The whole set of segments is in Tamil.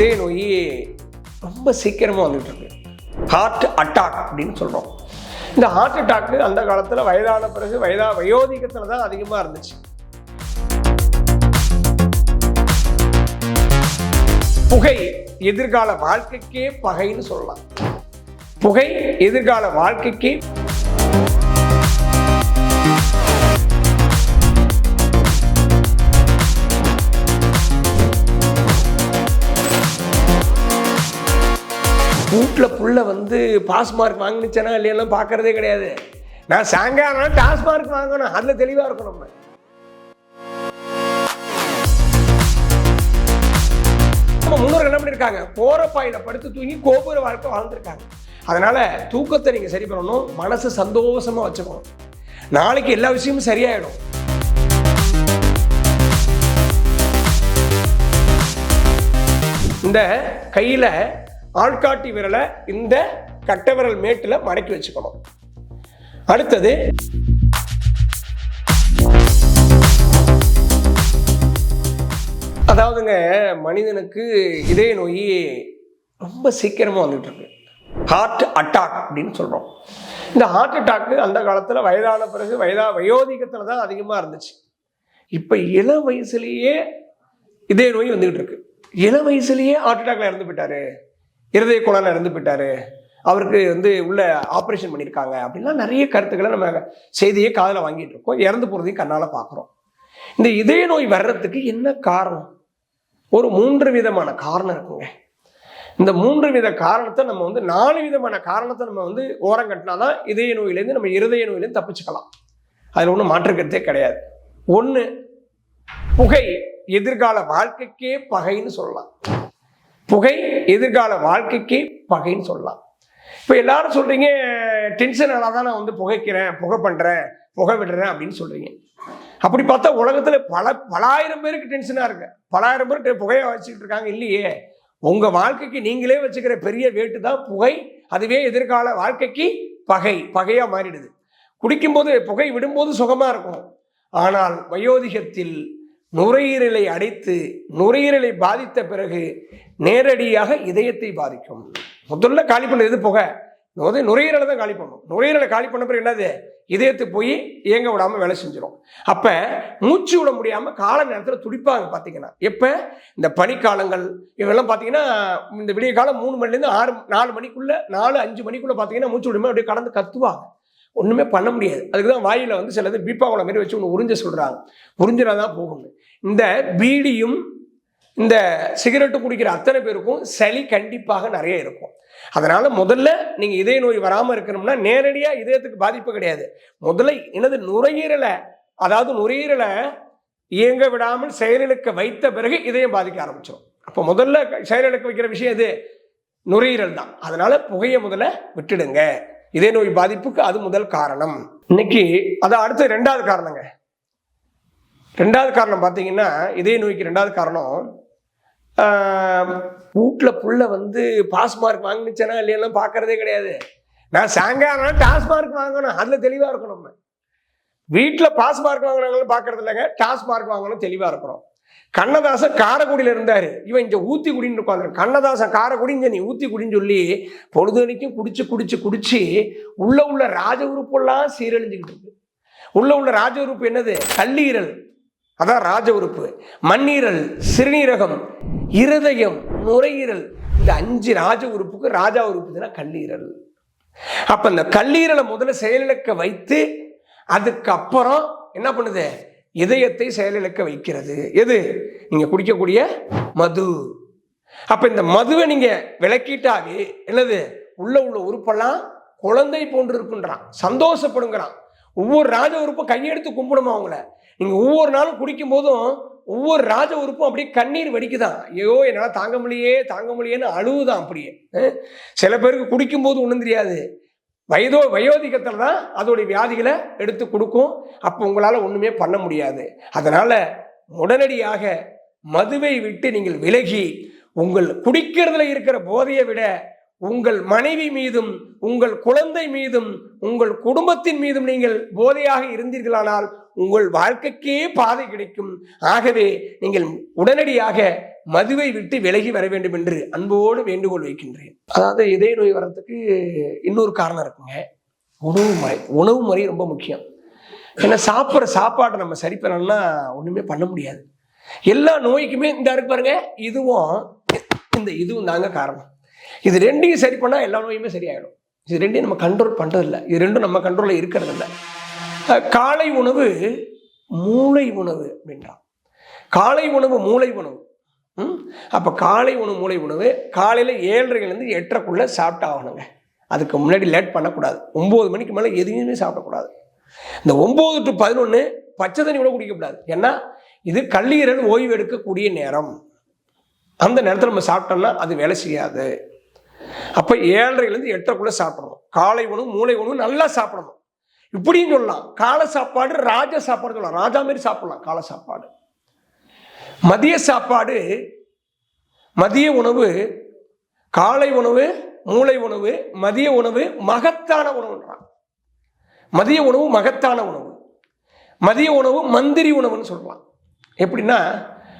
இதய நோய் ரொம்ப சீக்கிரமாக வந்துட்டு இருக்கு. ஹார்ட் அட்டாக் அப்படின்னு சொல்கிறோம் இந்த ஹார்ட் அட்டாக்கு அந்த காலத்தில் வயதான பிறகு வயதா வயோதிகத்தில் தான் அதிகமாக இருந்துச்சு. புகை எதிர்கால வாழ்க்கைக்கே பகைன்னு சொல்லலாம். புகை எதிர்கால வாழ்க்கைக்கு பூட்டில் புள்ள வந்து பாஸ் மார்க் வாங்கினுச்சேனா இல்லையெல்லாம் பார்க்கறதே கிடையாது. நான் சாயங்காலம் டாஸ் மார்க் வாங்கணும். அதில் தெளிவாக இருக்கும் நம்ம. நம்ம முன்னோர்கள் என்ன பண்ணியிருக்காங்க போகிற பாயில் படுத்து தூங்கி கோபுர வாழ்க்கை வாழ்ந்துருக்காங்க. அதனால் தூக்கத்தை நீங்கள் சரி பண்ணணும். மனசு சந்தோஷமாக வச்சுக்கணும். நாளைக்கு எல்லா விஷயமும் சரியாயிடும். இந்த கையில் ஆள்காட்டி விரலை இந்த கட்டை விரல் மேட்டில் மடக்கி வச்சுக்கணும். அடுத்தது அதாவதுங்க மனிதனுக்கு இதய நோய் ரொம்ப சீக்கிரமாக வந்துட்டு இருக்கு ஹார்ட் அட்டாக் அப்படின்னு சொல்கிறோம் இந்த ஹார்ட் அட்டாக்கு அந்த காலத்தில் வயதான பிறகு வயதா வயோதிகத்தில் தான் அதிகமாக இருந்துச்சு. இப்போ இளம் வயசுலேயே இதய நோய் வந்துக்கிட்டு இருக்கு இளம் வயசுலேயே ஹார்ட் அட்டாக்ல இறந்து போயிட்டாரு. இருதய குழாயில் இறந்து போயிட்டாரு. அவருக்கு வந்து உள்ள ஆப்ரேஷன் பண்ணியிருக்காங்க. அப்படின்லாம் நிறைய கருத்துக்களை நம்ம செய்தியை காதில் வாங்கிட்டு இருக்கோம். இறந்து போகிறதையும் கண்ணால் பார்க்குறோம். இந்த இதய நோய் வர்றதுக்கு என்ன காரணம்? ஒரு மூன்று விதமான காரணம் இருக்குங்க. இந்த மூன்று வித காரணத்தை நம்ம வந்து நாலு விதமான காரணத்தை நம்ம வந்து ஓரம் கட்டினாதான் இதய நோயிலேருந்து நம்ம இருதய நோயிலேருந்து தப்பிச்சுக்கலாம். அதில் ஒன்றும் மாற்றுக்கிறதே கிடையாது. ஒன்று புகை எதிர்கால வாழ்க்கைக்கே பகைன்னு சொல்லலாம். புகை எதிர்கால வாழ்க்கைக்கு பகைன்னு சொல்லலாம். இப்போ எல்லாரும் சொல்றீங்க டென்ஷனால தான் நான் வந்து புகைக்கிறேன் புகை பண்றேன் புகை விடுறேன் அப்படின்னு சொல்றீங்க. அப்படி பார்த்தா உலகத்துல பல பலாயிரம் பேருக்கு டென்ஷனா இருக்கு. பலாயிரம் பேர் டெ- புகையை வச்சுக்கிட்டு இருக்காங்க இல்லையே. உங்க வாழ்க்கைக்கு நீங்களே வச்சுக்கிற பெரிய வேட்டு தான் புகை. அதுவே எதிர்கால வாழ்க்கைக்கு பகை பகையா மாறிடுது. குடிக்கும்போது புகை விடும்போது சுகமா இருக்கும். ஆனால் வயோதிகத்தில் நுரையீரலை அடைத்து நுரையீரலை பாதித்த பிறகு நேரடியாக இதயத்தை பாதிக்கும். முதல்ல காலி பண்ணது புகை. முதல் நுரையீரலை தான் காலி பண்ணும். நுரையீரலை காலி பண்ண பிறகு என்னது? இதயத்துக்கு போய் இயங்க விடாமல் வேலை செஞ்சிடும் அப்போ மூச்சு விட முடியாமல் கால நேரத்தில் துடிப்பாங்க பார்த்தீங்கன்னா எப்போ? இந்த பனிக்காலங்கள். இவெல்லாம் பார்த்தீங்கன்னா இந்த விடிய காலம் மூணு மணிலேருந்து ஆறு நாலு மணிக்குள்ள நாலு அஞ்சு மணிக்குள்ளே பார்த்தீங்கன்னா மூச்சு விடுமே அப்படியே கடந்து கத்துவாங்க. ஒன்றுமே பண்ண முடியாது. அதுக்கு தான் வாயில் வந்து சிலது பீப்பாவளை மாரி வச்சு ஒன்று உறிஞ்ச சொல்கிறாங்க உறிஞ்சினா தான் போகணும் இந்த பீடியும் இந்த சிகரெட்டு குடிக்கிற அத்தனை பேருக்கும் சளி கண்டிப்பாக நிறைய இருக்கும். அதனால முதல்ல நீங்க இதய நோய் வராமல் இருக்கணும்னா நேரடியா இதயத்துக்கு பாதிப்பு கிடையாது. முதல்ல எனது நுரையீரலை அதாவது நுரையீரலை இயங்க விடாமல் செயலிழக்க வைத்த பிறகு இதயம் பாதிக்க ஆரம்பிச்சிடும் அப்போ முதல்ல செயலிழக்க வைக்கிற விஷயம் இது நுரையீரல் தான். அதனால புகையை முதல்ல விட்டுடுங்க. இதய நோய் பாதிப்புக்கு அது முதல் காரணம். இன்னைக்கு அது அடுத்து ரெண்டாவது காரணங்க. ரெண்டாவது காரணம் பார்த்தீங்கன்னா இதய நோய்க்கு ரெண்டாவது காரணம் வீட்டில் புள்ள வந்து பாஸ் மார்க் வாங்கினுச்சேனா இல்லையெல்லாம் பார்க்கறதே கிடையாது. நான் சாயங்காலம் டாஸ் மார்க் வாங்கணும் அதில் தெளிவாக இருக்கணும் நம்ம. வீட்டில் பாஸ் மார்க் வாங்கினாங்களும் பார்க்கறது இல்லைங்க டாஸ் மார்க் வாங்கணும் தெளிவாக இருக்கிறோம் கண்ணதாசன் காரைக்குடியில் இருந்தார். இவன் இங்கே ஊத்தி குடின்னு உட்காந்துரு கண்ணதாசன் காரக்குடி இங்கே நீ ஊத்தி குடின்னு சொல்லி பொழுதுனைக்கும் குடிச்சு குடிச்சு குடிச்சு உள்ள உள்ள ராஜ உறுப்பெல்லாம் சீரழிஞ்சுக்கிட்டு இருக்கு. உள்ள உள்ள ராஜ உறுப்பு என்னது? கல்லீரல். அதான் ராஜ உறுப்பு. மண்ணீரல் சிறுநீரகம் இருதயம் நுரையீரல். இந்த அஞ்சு ராஜ உறுப்புக்கு ராஜா உறுப்புதுன்னா கல்லீரல். அப்ப இந்த கல்லீரலை முதல்ல செயலிழக்க வைத்து அதுக்கப்புறம் என்ன பண்ணுது? இதயத்தை செயலிழக்க வைக்கிறது. எது? நீங்க குடிக்கக்கூடிய மது. அப்ப இந்த மதுவை நீங்க விளக்கிட்டாவே என்னது? உள்ள உள்ள உறுப்பெல்லாம் குழந்தை போன்று இருக்குன்றான் சந்தோஷப்படுங்கிறான். ஒவ்வொரு ராஜ உறுப்பும் கையெடுத்து கும்பிடுமா அவங்கள? நீங்கள் ஒவ்வொரு நாளும் குடிக்கும் போதும் ஒவ்வொரு ராஜ உறுப்பும் அப்படியே கண்ணீர் வடிக்குதான். ஐயோ என்னால் தாங்க முடியே தாங்க முடியேன்னு அழுவுதான் அப்படியே. சில பேருக்கு குடிக்கும்போது ஒன்றும் தெரியாது. வயதோ வயோதிகத்தில் தான் அதோடைய வியாதிகளை எடுத்து கொடுக்கும். அப்போ உங்களால் ஒன்றுமே பண்ண முடியாது. அதனால் உடனடியாக மதுவை விட்டு நீங்கள் விலகி உங்கள் குடிக்கிறதுல இருக்கிற போதையை விட உங்கள் மனைவி மீதும் உங்கள் குழந்தை மீதும் உங்கள் குடும்பத்தின் மீதும் நீங்கள் போதையாக இருந்தீர்களானால் உங்கள் வாழ்க்கைக்கே பாதை கிடைக்கும். ஆகவே நீங்கள் உடனடியாக மதுவை விட்டு விலகி வர வேண்டும் என்று அன்போடு வேண்டுகோள் வைக்கின்றேன். அதாவது இதய நோய் வர்றதுக்கு இன்னொரு காரணம் இருக்குங்க. உணவு முறை உணவு முறை ரொம்ப முக்கியம். ஏன்னா சாப்பிட்ற சாப்பாட்டை நம்ம சரி பண்ணணும்னா ஒன்றுமே பண்ண முடியாது. எல்லா நோய்க்குமே இந்த இருக்கு பாருங்க. இதுவும் இந்த இதுவும் தாங்க காரணம். இது ரெண்டையும் சரி பண்ணால் எல்லா நோயுமே சரியாயிடும். இது ரெண்டையும் நம்ம கண்ட்ரோல் பண்ணுறதில்ல இது ரெண்டும் நம்ம கண்ட்ரோலில் இருக்கிறதில்ல. காலை உணவு மூளை உணவு அப்படின்றான். காலை உணவு மூளை உணவு. அப்போ காலை உணவு மூளை உணவு காலையில் ஏழரைலேருந்து எட்டரைக்குள்ளே சாப்பிட்டு ஆகணுங்க அதுக்கு முன்னாடி லேட் பண்ணக்கூடாது. ஒம்பது மணிக்கு மேலே எதுவுமே சாப்பிடக்கூடாது. இந்த ஒம்பது டு பதினொன்று பச்சை தண்ணி கூட குடிக்கக்கூடாது. ஏன்னா இது கல்லீரல் ஓய்வு எடுக்கக்கூடிய நேரம். அந்த நேரத்தில் நம்ம சாப்பிட்டோம்னா அது வேலை செய்யாது. அப்போ ஏழரைலேருந்து எட்டரைக்குள்ளே சாப்பிடணும். காலை உணவு மூளை உணவு நல்லா சாப்பிடணும். இப்படியும் சொல்லலாம் காலை சாப்பாடு ராஜ சாப்பாடு சொல்லலாம் ராஜா மாதிரி சாப்பிடலாம் காலை சாப்பாடு. மதிய சாப்பாடு மதிய உணவு காலை உணவு மூளை உணவு மதிய உணவு மகத்தான உணவுன்றான் மதிய உணவு மகத்தான உணவு. மதிய உணவு மந்திரி உணவுன்னு சொல்லலாம். எப்படின்னா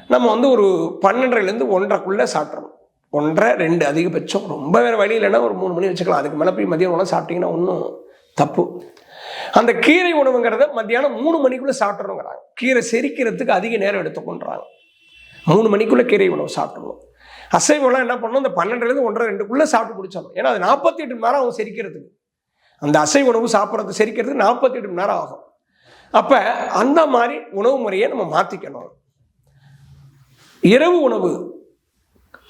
நம்ம வந்து ஒரு பன்னெண்டரைலேருந்து ஒன்றரைக்குள்ளே சாப்பிட்றோம் ஒன்றரை ரெண்டு அதிகபட்சம். ரொம்ப வேறு வழி இல்லைன்னா ஒரு மூணு மணி வச்சுக்கலாம். அதுக்கு மேலே போய் மதியம் உணவு சாப்பிட்டீங்கன்னா ஒன்றும் தப்பு. அந்த கீரை உணவுங்கிறத மத்தியானம் மூணு மணிக்குள்ளே சாப்பிட்றோங்கிறாங்க கீரை செரிக்கிறதுக்கு அதிக நேரம் எடுத்துக்கொண்டாங்க மூணு மணிக்குள்ளே கீரை உணவு சாப்பிட்றோம் அசைவம்லாம் என்ன பண்ணணும்? இந்த பன்னெண்டுலேருந்து ஒன்றரை ரெண்டுக்குள்ளே சாப்பிட்டு முடிச்சிடணும். ஏன்னா அது நாற்பத்தி எட்டு மணி நேரம் ஆகும் செரிக்கிறதுக்கு. அந்த அசைவ உணவு சாப்பிட்றது செரிக்கிறதுக்கு நாற்பத்தி எட்டு மணி நேரம் ஆகும். அப்போ அந்த மாதிரி உணவு முறையை நம்ம மாற்றிக்கணும் இரவு உணவு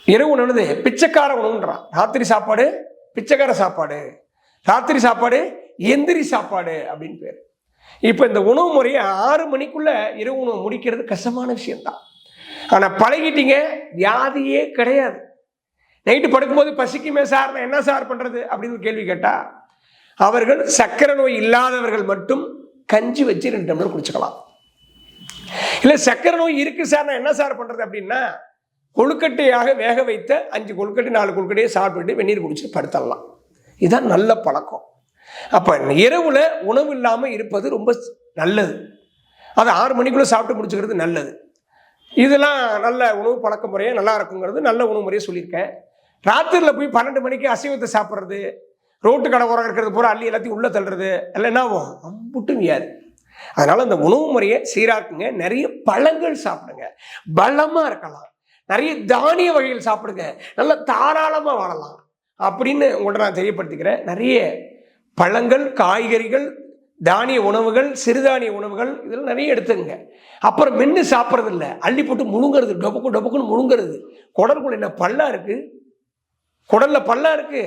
இரவு உணவு பிச்சைக்கார உணவுன்றான். ராத்திரி சாப்பாடு பிச்சைக்கார சாப்பாடு. ராத்திரி சாப்பாடு எந்திரி சாப்பாடு அப்படின்னு பேர். இப்போ இந்த உணவு முறையை ஆறு மணிக்குள்ள இரவு உணவு முடிக்கிறது கஷ்டமான விஷயம்தான். ஆனால் பழகிட்டீங்க வியாதியே கிடையாது. நைட்டு படுக்கும்போது பசிக்குமே சார் நான் என்ன சார் பண்ணுறது அப்படின்னு ஒரு கேள்வி கேட்டால் அவர்கள் சக்கரை நோய் இல்லாதவர்கள் மட்டும் கஞ்சி வச்சு ரெண்டு டம்ளர் குடிச்சுக்கலாம். இல்லை சக்கரை நோய் இருக்கு சார் நான் என்ன சார் பண்ணுறது அப்படின்னா கொழுக்கட்டையாக வேக வைத்த அஞ்சு கொழுக்கட்டை நாலு கொழுக்கட்டையை சாப்பிட்டுட்டு வெந்நீர் குடிச்சிட்டு படுத்தரலாம் இதுதான் நல்ல பழக்கம். அப்போ இரவில் உணவு இல்லாமல் இருப்பது ரொம்ப நல்லது. அது ஆறு மணிக்குள்ளே சாப்பிட்டு முடிச்சுக்கிறது நல்லது. இதெல்லாம் நல்ல உணவு பழக்க முறையாக நல்லா இருக்குங்கிறது நல்ல உணவு முறையை சொல்லியிருக்கேன். ராத்திரியில் போய் பன்னெண்டு மணிக்கு அசைவத்தை சாப்பிட்றது ரோட்டு கடை உரம் இருக்கிறது பூரா அள்ளி எல்லாத்தையும் உள்ளே தள்ளுறது எல்லாம் என்ன ஆகும்? அம்புட்டு வியாது. அதனால் அந்த உணவு முறையை சீராக்குங்க. நிறைய பழங்கள் சாப்பிடுங்க. பலமாக இருக்கலாம். நிறைய தானிய வகைகள் சாப்பிடுங்க. நல்லா தாராளமாக வாழலாம். அப்படின்னு உங்கள்கிட்ட நான் தெரியப்படுத்திக்கிறேன். நிறைய பழங்கள் காய்கறிகள் தானிய உணவுகள் சிறுதானிய உணவுகள் இதெல்லாம் நிறைய எடுத்துங்க அப்புறம் மென்று சாப்பிட்றது இல்லை அள்ளி போட்டு முழுங்கிறது டொபக்கு டொபக்குன்னு முழுங்கிறது. குடலுக்குள்ள என்ன பல்லா இருக்குது குடலில் பல்லா இருக்குது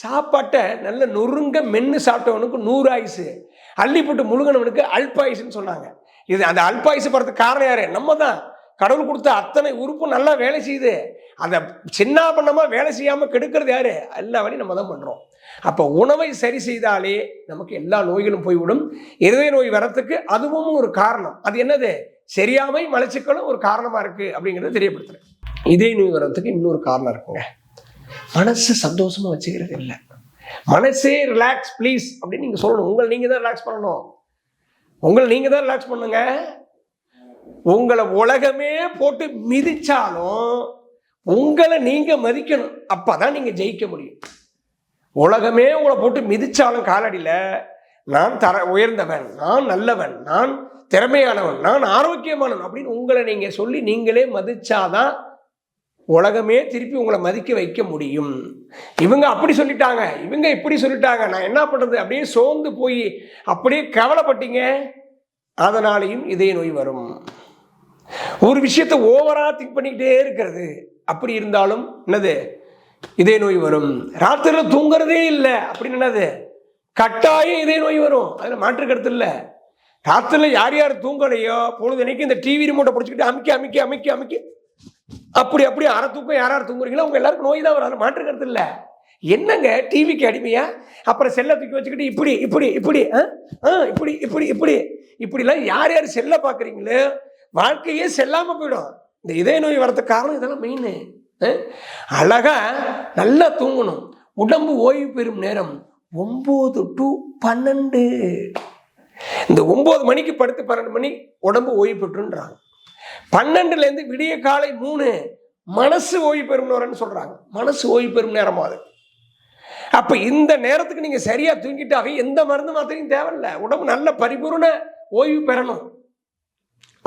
சாப்பாட்டை நல்ல நொறுங்க மென்று சாப்பிட்டவனுக்கு நூறு ஆயுசு. அள்ளி போட்டு முழுங்கினவனுக்கு அல்பாயுசுன்னு சொன்னாங்க. இது அந்த அல்பாயுசு போகிறதுக்கு காரணம் யாரு? நம்ம தான் கடவுள் கொடுத்த அத்தனை உறுப்பும் நல்லா வேலை செய்யுது. அதை சின்ன பண்ணமாக வேலை செய்யாமல் கெடுக்கிறது யாரு? எல்லா வேலையும் நம்ம தான் பண்ணுறோம் அப்போ உணவை சரி செய்தாலே நமக்கு எல்லா நோய்களும் போய்விடும். இருதய நோய் வரத்துக்கு அதுவும் ஒரு காரணம். அது என்னது? சரியாமை மலச்சிக்கலும் ஒரு காரணமாக இருக்குது அப்படிங்கிறத தெரியப்படுத்துறேன். இதய நோய் வர்றதுக்கு இன்னொரு காரணம் இருக்குங்க. மனசு சந்தோஷமா வச்சுக்கிறது இல்லை. மனசே ரிலாக்ஸ் ப்ளீஸ் அப்படின்னு நீங்கள் சொல்லணும். உங்களை நீங்கள் தான் ரிலாக்ஸ் பண்ணணும். உங்களை நீங்கள் தான் ரிலாக்ஸ் பண்ணுங்க. உங்களை உலகமே போட்டு மிதிச்சாலும் உங்களை நீங்க மதிக்கணும். அப்பதான் நீங்க ஜெயிக்க முடியும். உலகமே உங்களை போட்டு மிதிச்சாலும் காலடியில் நான் தர உயர்ந்தவன் நான் நல்லவன் நான் திறமையானவன் நான் ஆரோக்கியமானவன் அப்படின்னு உங்களை நீங்க சொல்லி நீங்களே மதிச்சாதான் உலகமே திருப்பி உங்களை மதிக்க வைக்க முடியும். இவங்க அப்படி சொல்லிட்டாங்க இவங்க இப்படி சொல்லிட்டாங்க நான் என்ன பண்ணுறது அப்படியே சோர்ந்து போய் அப்படியே கவலைப்பட்டீங்க அதனாலையும் இதய நோய் வரும். ஒரு விஷயத்தை ஓவரா திங்க் பண்ணிக்கிட்டே இருக்கிறது. அப்படி இருந்தாலும் என்னது? இதே நோய் வரும். ராத்திரில தூங்குறதே இல்லை. அப்படின்னு என்னது? கட்டாயம் இதே நோய் வரும். அதில் மாற்று கருத்து இல்லை. ராத்திரில யார் யார் தூங்கலையோ பொழுதுனைக்கு இந்த டிவி ரிமோட்டை பிடிச்சிக்கிட்டு அமைக்க அமுக்கி அமுக்கி அமுக்கி அப்படி அப்படி அரை தூக்கம் யார் யார் தூங்குறீங்களோ அவங்க எல்லாருக்கும் நோய் தான் வரும். மாற்று கருத்து இல்லை. என்னங்க? டிவிக்கு அடிமையா? அப்புறம் செல்லை தூக்கி வச்சுக்கிட்டு இப்படி இப்படி இப்படி ஆ? ஆ, இப்படி இப்படி இப்படி இப்படிலாம் யார் யார் செல்லை பார்க்குறீங்களோ வாழ்க்கையே செல்லாமல் போயிடும். இந்த இதய நோய் வரதுக்கு காரணம் இதெல்லாம் மெயின் அழகா நல்லா தூங்கணும். உடம்பு ஓய்வு பெறும் நேரம் ஒம்பது டு பன்னெண்டு. இந்த ஒம்பது மணிக்கு படுத்து பன்னெண்டு மணி உடம்பு ஓய்வு பெற்றுன்றாங்க. பன்னெண்டுலேருந்து விடிய காலை மூணு மனசு ஓய்வு பெறும் நேரம்னு சொல்கிறாங்க மனசு ஓய்வு பெறும் நேரமாக அது. அப்போ இந்த நேரத்துக்கு நீங்கள் சரியாக தூங்கிட்டாவே எந்த மருந்து மாத்திரையும் தேவையில்லை. உடம்பு நல்ல பரிபூர்ண ஓய்வு பெறணும்.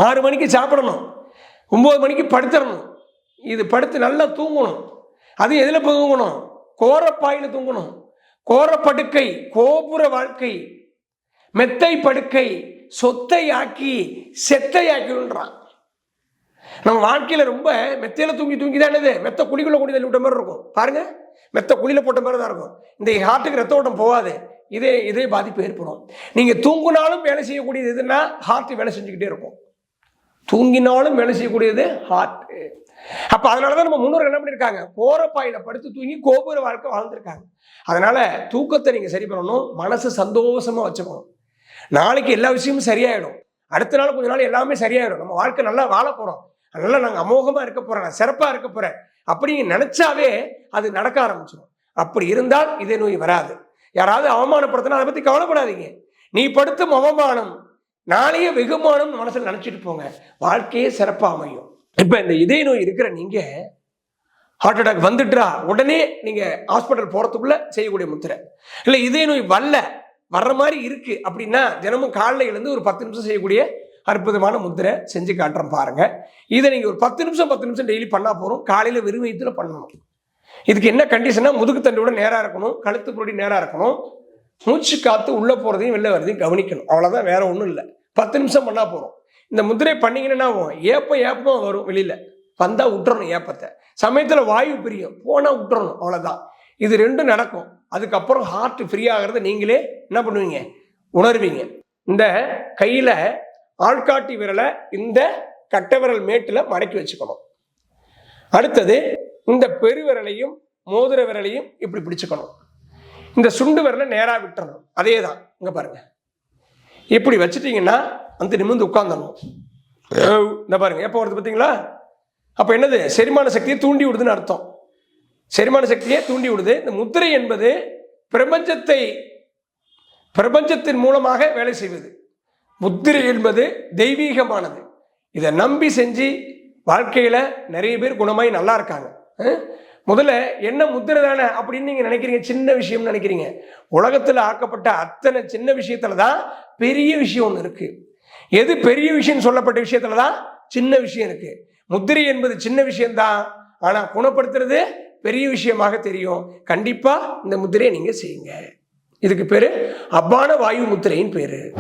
ஆறு மணிக்கு சாப்பிடணும். ஒம்பது மணிக்கு படுத்துடணும் இது படுத்து நல்லா தூங்கணும். அது எதில் தூங்கணும்? கோரப்பாயில் தூங்கணும். கோரப்படுக்கை கோபுர வாழ்க்கை மெத்தை படுக்கை சொத்தை ஆக்கி செத்தை ஆக்கிடுன்றான் நம்ம வாழ்க்கையில் ரொம்ப மெத்தையில் தூங்கி தூங்கி தான் என்னது? மெத்த குழிக்குள்ளே கொண்டு தள்ளி விட்ட மாதிரி இருக்கும். பாருங்க. மெத்த குழியில் போட்ட மாதிரி தான் இருக்கும். இந்த ஹார்ட்டுக்கு ரத்த ஓட்டம் போகாது. இதே இதே பாதிப்பு ஏற்படும். நீங்கள் தூங்குனாலும் வேலை செய்யக்கூடியது எதுனா ஹார்ட் வேலை செஞ்சுக்கிட்டே இருக்கும். தூங்கினாலும் வேலை செய்யக்கூடியது ஹார்ட் அப்ப அதனாலதான் நம்ம முன்னோர்கள் என்ன பண்ணிருக்காங்க? கோரப்பாயில படுத்து தூங்கி கோபுர வாழ்க்கை வாழ்ந்திருக்காங்க. அதனால தூக்கத்தை நீங்க சரி பண்ணணும் மனசு சந்தோஷமா வச்சுக்கணும். நாளைக்கு எல்லா விஷயமும் சரியாயிடும். அடுத்த நாள் கொஞ்ச நாள் எல்லாமே சரியாயிடும். நம்ம வாழ்க்கை நல்லா வாழ போறோம். நல்லா நாங்கள் அமோகமா இருக்க போறேன் நான் சிறப்பா இருக்க போறேன் அப்படின்னு நினைச்சாவே அது நடக்க ஆரம்பிச்சிடும் அப்படி இருந்தால் இதே நோய் வராது. யாராவது அவமானப்படுத்தினா அதை பத்தி கவலைப்படாதீங்க. நீ படுத்தும் அவமானம் நாளையே வெகுமானம் மனசில் நினச்சிட்டு போங்க. வாழ்க்கையே சிறப்பாக அமையும். இப்போ இந்த இதய நோய் இருக்கிற நீங்கள் ஹார்ட் அட்டாக் வந்துட்டா உடனே நீங்கள் ஹாஸ்பிட்டல் போகிறதுக்குள்ளே செய்யக்கூடிய முத்திரை. இல்லை இதய நோய் வரல வர்ற மாதிரி இருக்குது அப்படின்னா தினமும் காலைல எழுந்து ஒரு பத்து நிமிஷம் செய்யக்கூடிய அற்புதமான முத்திரை செஞ்சு காட்டுறோம் பாருங்கள் இதை நீங்கள் ஒரு பத்து நிமிஷம் பத்து நிமிஷம் டெய்லி பண்ணால் போகிறோம் காலையில் வெறும் வயிற்றுல பண்ணணும். இதுக்கு என்ன கண்டிஷனா முதுகு தண்டோட இருக்கணும் கழுத்து புரடி நேராக இருக்கணும். மூச்சு காற்று உள்ளே போகிறதையும் வெளில வரதையும் கவனிக்கணும். அவ்வளோதான் வேற ஒன்றும் இல்லை. பத்து நிமிஷம் பண்ணால் போகிறோம் இந்த முதிரை பண்ணீங்கன்னா ஏப்பம் ஏப்பம் வரும் வெளியில். வந்தால் விட்டுறணும் ஏப்பத்தை. சமயத்தில் வாயு பிரியும். போனால் விட்டுறணும். அவ்வளோதான் இது ரெண்டும் நடக்கும். அதுக்கப்புறம் ஹார்ட் ஃப்ரீ ஆகிறத நீங்களே என்ன பண்ணுவீங்க? உணர்வீங்க. இந்த கையில் ஆள்காட்டி விரலை இந்த கட்டை விரல் மேட்டில் மடக்கி வச்சுக்கணும். அடுத்தது இந்த பெருவிரலையும் மோதிர விரலையும் இப்படி பிடிச்சுக்கணும். இந்த சுண்டு விரலை நேராக விட்டுறணும். அதே தான் இங்கே பாருங்கள் இப்படி வச்சுட்டீங்கன்னா அந்த நிமிர்ந்து உட்காந்துடணும் இந்த பாருங்க எப்போ வருது பார்த்தீங்களா? அப்போ என்னது? செரிமான சக்தியை தூண்டி விடுதுன்னு அர்த்தம். செரிமான சக்தியை தூண்டி விடுது. இந்த முத்திரை என்பது பிரபஞ்சத்தை பிரபஞ்சத்தின் மூலமாக வேலை செய்வது. முத்திரை என்பது தெய்வீகமானது. இதை நம்பி செஞ்சு வாழ்க்கையில் நிறைய பேர் குணமாய் நல்லா இருக்காங்க? முதல்ல என்ன முத்திரை தானே அப்படின்னு நீங்கள் நினைக்கிறீங்க? சின்ன விஷயம்னு நினைக்கிறீங்க. உலகத்தில் ஆக்கப்பட்ட அத்தனை சின்ன விஷயத்துல தான் பெரிய விஷயம் ஒன்று இருக்கு. எது பெரிய விஷயம் சொல்லப்பட்ட விஷயத்துல தான் சின்ன விஷயம் இருக்கு. முத்திரை என்பது சின்ன விஷயம்தான். ஆனால் குணப்படுத்துறது பெரிய விஷயமாக தெரியும். கண்டிப்பா இந்த முத்திரையை நீங்க செய்யுங்க. இதுக்கு பேரு அப்பான வாயு முத்திரையின் பேரு.